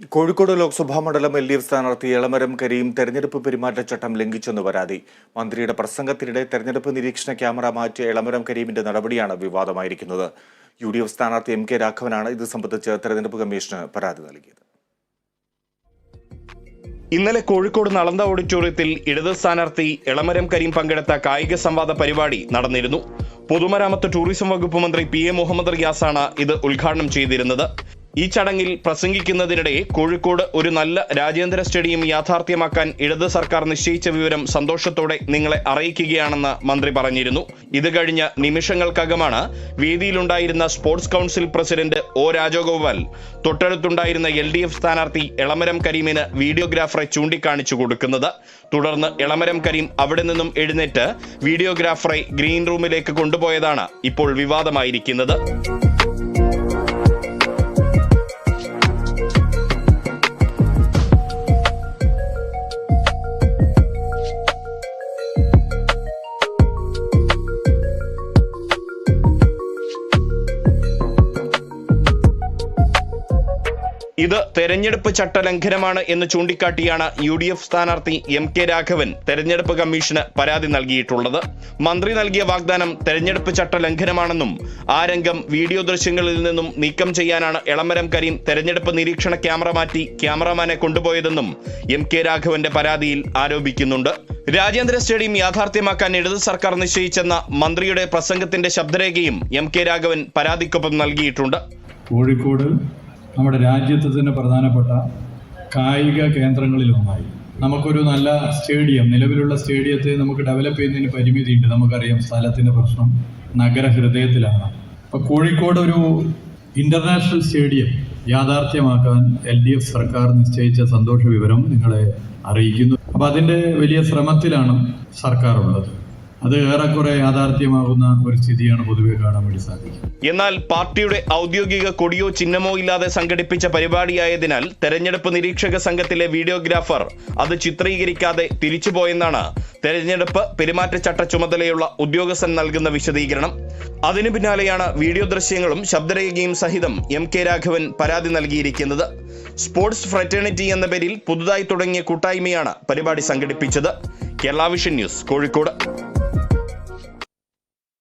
കോഴിക്കോട് ലോക്സഭാ മണ്ഡലം L D F സ്ഥാനാർത്ഥി എളമരം കരീം തെരഞ്ഞെടുപ്പ് പെരുമാറ്റച്ചട്ടം ലംഘിച്ചെന്ന് പരാതി. മന്ത്രിയുടെ പ്രസംഗത്തിനിടെ തെരഞ്ഞെടുപ്പ് നിരീക്ഷണ ക്യാമറ മാറ്റിയ എളമരം കരീമിന്റെ നടപടിയാണ് വിവാദമായിരിക്കുന്നത്. യു ഡി എഫ് സ്ഥാനാർത്ഥി എം കെ രാഘവനാണ് ഇത് സംബന്ധിച്ച് തെരഞ്ഞെടുപ്പ് കമ്മീഷന് പരാതി നൽകിയത്. ഇന്നലെ കോഴിക്കോട് നളന്ത ഓഡിറ്റോറിയത്തിൽ ഇടത് സ്ഥാനാർത്ഥി എളമരം കരീം പങ്കെടുത്ത കായിക സംവാദ പരിപാടി നടന്നിരുന്നു. പൊതുമരാമത്ത് ടൂറിസം വകുപ്പ് മന്ത്രി പി എ മുഹമ്മദ് റിയാസാണ് ഇത് ഉദ്ഘാടനം ചെയ്തിരുന്നത്. ഈ ചടങ്ങിൽ പ്രസംഗിക്കുന്നതിനിടെ കോഴിക്കോട് ഒരു നല്ല രാജ്യാന്തര സ്റ്റേഡിയം യാഥാർത്ഥ്യമാക്കാൻ ഇടത് സർക്കാർ നിശ്ചയിച്ച വിവരം സന്തോഷത്തോടെ നിങ്ങളെ അറിയിക്കുകയാണെന്ന് മന്ത്രി പറഞ്ഞിരുന്നു. ഇത് കഴിഞ്ഞ നിമിഷങ്ങൾക്കകമാണ് വേദിയിലുണ്ടായിരുന്ന sports council president O Rajagopal തൊട്ടടുത്തുണ്ടായിരുന്ന L D F സ്ഥാനാർത്ഥി എളമരം കരീമിന് വീഡിയോഗ്രാഫറെ ചൂണ്ടിക്കാണിച്ചു കൊടുക്കുന്നത്. തുടർന്ന് എളമരം കരീം അവിടെ നിന്നും എഴുന്നേറ്റ് വീഡിയോഗ്രാഫറെ ഗ്രീൻ റൂമിലേക്ക് കൊണ്ടുപോയതാണ് ഇപ്പോൾ വിവാദമായിരിക്കുന്നത്. ഇത് തെരഞ്ഞെടുപ്പ് ചട്ടലംഘനമാണ് എന്ന് ചൂണ്ടിക്കാട്ടിയാണ് യു ഡി എഫ് സ്ഥാനാർത്ഥി എം കെ രാഘവൻ തെരഞ്ഞെടുപ്പ് കമ്മീഷന് പരാതി നൽകിയിട്ടുള്ളത്. മന്ത്രി നൽകിയ വാഗ്ദാനം തെരഞ്ഞെടുപ്പ് ചട്ടലംഘനമാണെന്നും ആ രംഗം വീഡിയോ ദൃശ്യങ്ങളിൽ നിന്നും നീക്കം ചെയ്യാനാണ് എളമരം കരീം തെരഞ്ഞെടുപ്പ് നിരീക്ഷണ ക്യാമറ മാറ്റി ക്യാമറമാനെ കൊണ്ടുപോയതെന്നും എം കെ രാഘവന്റെ പരാതിയിൽ ആരോപിക്കുന്നുണ്ട്. രാജ്യാന്തര സ്റ്റേഡിയം യാഥാർത്ഥ്യമാക്കാൻ ഇടത് സർക്കാർ നിശ്ചയിച്ചെന്ന മന്ത്രിയുടെ പ്രസംഗത്തിന്റെ ശബ്ദരേഖയും എം കെ രാഘവൻ പരാതിക്കൊപ്പം നൽകിയിട്ടുണ്ട്. കോഴിക്കോട് നമ്മുടെ രാജ്യത്ത് തന്നെ പ്രധാനപ്പെട്ട കായിക കേന്ദ്രങ്ങളിലൊന്നായി നമുക്കൊരു നല്ല സ്റ്റേഡിയം നിലവിലുള്ള സ്റ്റേഡിയത്തെ നമുക്ക് ഡെവലപ്പ് ചെയ്യുന്നതിന് പരിമിതിയുണ്ട്. നമുക്കറിയാം സ്ഥലത്തിന്റെ പ്രശ്നം നഗരഹൃദയത്തിലാണ്. അപ്പോൾ കോഴിക്കോട് ഒരു ഇന്റർനാഷണൽ സ്റ്റേഡിയം യാഥാർത്ഥ്യമാക്കാൻ എൽ ഡി എഫ് സർക്കാർ നിശ്ചയിച്ച സന്തോഷ വിവരം നിങ്ങളെ അറിയിക്കുന്നു. അപ്പോൾ അതിന്റെ വലിയ ശ്രമത്തിലാണ് സർക്കാർ ഉള്ളത്. അത് ഏറെക്കുറെ യാഥാർത്ഥ്യമാകുന്ന ഒരു സ്ഥിതിയാണ് പൊതുവെ കാണാൻ വേണ്ടി സാധിക്കുന്നത്. എന്നാൽ പാർട്ടിയുടെ ഔദ്യോഗിക കൊടിയോ ചിഹ്നമോ ഇല്ലാതെ സംഘടിപ്പിച്ച പരിപാടിയായതിനാൽ തെരഞ്ഞെടുപ്പ് നിരീക്ഷക സംഘത്തിലെ വീഡിയോഗ്രാഫർ അത് ചിത്രീകരിക്കാതെ തിരിച്ചുപോയെന്നാണ് തെരഞ്ഞെടുപ്പ് പെരുമാറ്റച്ചട്ട ചുമതലയുള്ള ഉദ്യോഗസ്ഥൻ നൽകുന്ന വിശദീകരണം. അതിനു പിന്നാലെയാണ് വീഡിയോ ദൃശ്യങ്ങളും ശബ്ദരേഖയും സഹിതം എം കെ രാഘവൻ പരാതി നൽകിയിരിക്കുന്നത്. സ്പോർട്സ് ഫ്രറ്റേണിറ്റി എന്ന പേരിൽ പുതുതായി തുടങ്ങിയ കൂട്ടായ്മയാണ് പരിപാടി സംഘടിപ്പിച്ചത്. കേരളാവിഷൻ ന്യൂസ് കോഴിക്കോട്.